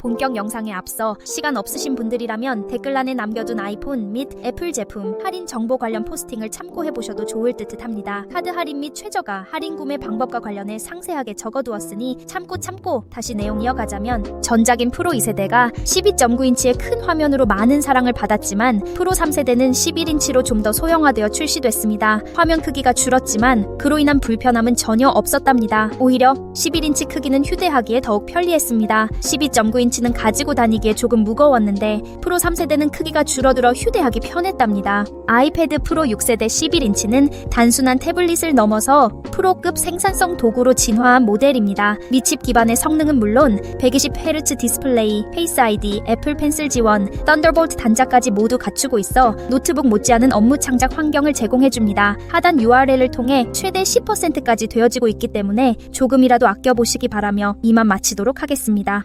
본격 영상에 앞서 시간 없으신 분들이라면 댓글란에 남겨둔 아이폰 및 애플 제품 할인 정보 관련 포스팅을 참고해 보셔도 좋을 듯 합니다. 카드 할인 및 최저가, 할인 구매 방법과 관련해 상세하게 적어두었으니 참고 참고 다시 내용 이어가자면 전작인 프로 2세대가 12.9인치의 큰 화면으로 많은 사랑을 받았지만 프로 3세대는 11인치로 좀 더 소형화되어 출시됐습니다. 화면 크기가 줄었지만 그로 인한 불편함은 전혀 없었답니다. 오히려 11인치 크기는 휴대하기에 더욱 편리했습니다. 12.9인치 는 가지고 다니기에 조금 무거웠는데 프로 3세대는 크기가 줄어들어 휴대하기 편했답니다. 아이패드 프로 6세대 11인치는 단순한 태블릿을 넘어서 프로급 생산성 도구로 진화한 모델입니다. 미칩 기반의 성능은 물론 120Hz 디스플레이, 페이스 아이디, 애플 펜슬 지원, 썬더볼트 단자까지 모두 갖추고 있어 노트북 못지않은 업무 창작 환경을 제공해줍니다. 하단 URL을 통해 최대 10%까지 되어지고 있기 때문에 조금이라도 아껴보시기 바라며 이만 마치도록 하겠습니다.